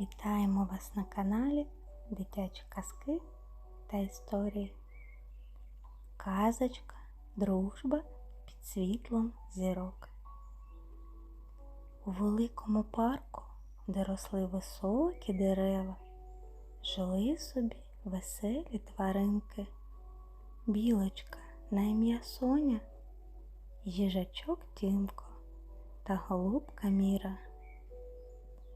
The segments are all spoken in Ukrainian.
Вітаємо вас на каналі Дитячі казки та історії. Казочка, дружба під світлом зірок. У великому парку, де росли високі дерева, жили собі веселі тваринки, білочка на ім'я Соня, їжачок Тімко та голубка Міра.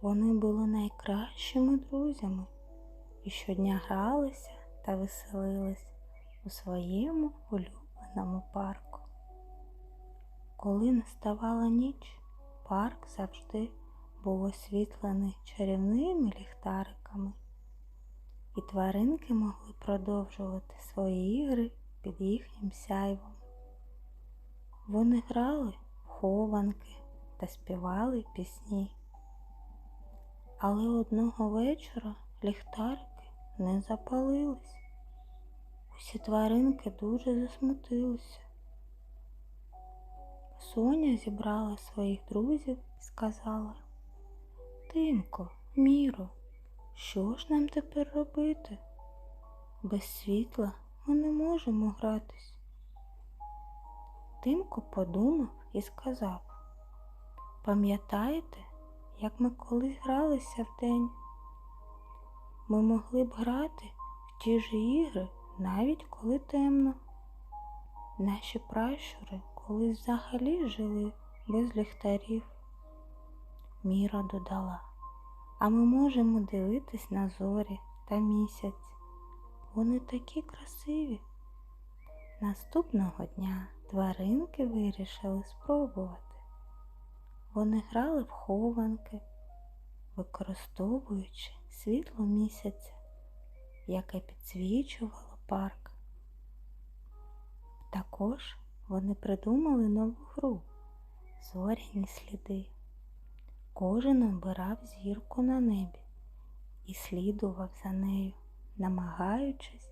Вони були найкращими друзями і щодня гралися та веселились у своєму улюбленому парку. Коли наставала ніч, парк завжди був освітлений чарівними ліхтариками, і тваринки могли продовжувати свої ігри під їхнім сяйвом. Вони грали в хованки та співали пісні. Але одного вечора ліхтарики не запалились. Усі тваринки дуже засмутилися. Соня зібрала своїх друзів і сказала Тимко, Міро, що ж нам тепер робити? Без світла ми не можемо гратись. Тимко подумав і сказав Пам'ятаєте, як ми колись гралися вдень? Ми могли б грати в ті ж ігри, навіть коли темно. Наші пращури колись взагалі жили без ліхтарів. Міра додала, а ми можемо дивитись на зорі та місяць. Вони такі красиві. Наступного дня тваринки вирішили спробувати. Вони грали в хованки, використовуючи світло місяця, яке підсвічувало парк. Також вони придумали нову гру зоряні сліди. Кожен обирав зірку на небі і слідував за нею, намагаючись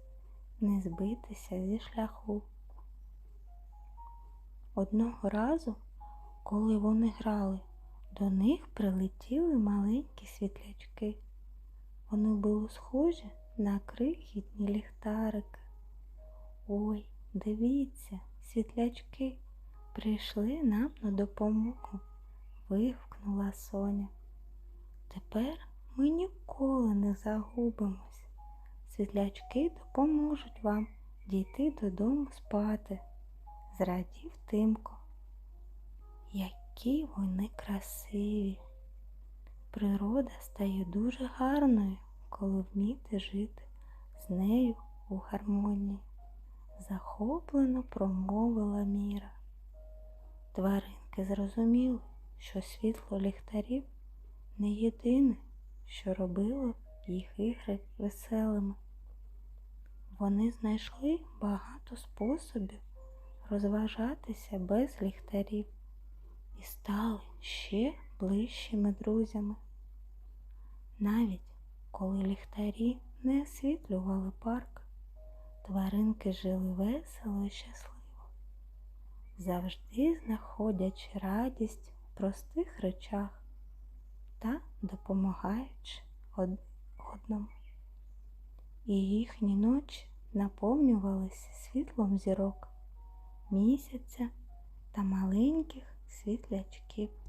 не збитися зі шляху. Одного разу коли вони грали, до них прилетіли маленькі світлячки. Вони були схожі на крихітні ліхтарики. Ой, дивіться, світлячки прийшли нам на допомогу, вигукнула Соня. Тепер ми ніколи не загубимось. Світлячки допоможуть вам дійти додому спати, зрадів Тимко. Які вони красиві. Природа стає дуже гарною, коли вміти жити з нею у гармонії, захоплено промовила Міра. Тваринки зрозуміли, що світло ліхтарів не єдине, що робило їх ігри веселими. Вони знайшли багато способів розважатися без ліхтарів і стали ще ближчими друзями. Навіть коли ліхтарі не освітлювали парк, тваринки жили весело і щасливо, завжди знаходячи радість в простих речах та допомагаючи одному. І їхні ночі наповнювалися світлом зірок, місяця та маленьких Secret Keep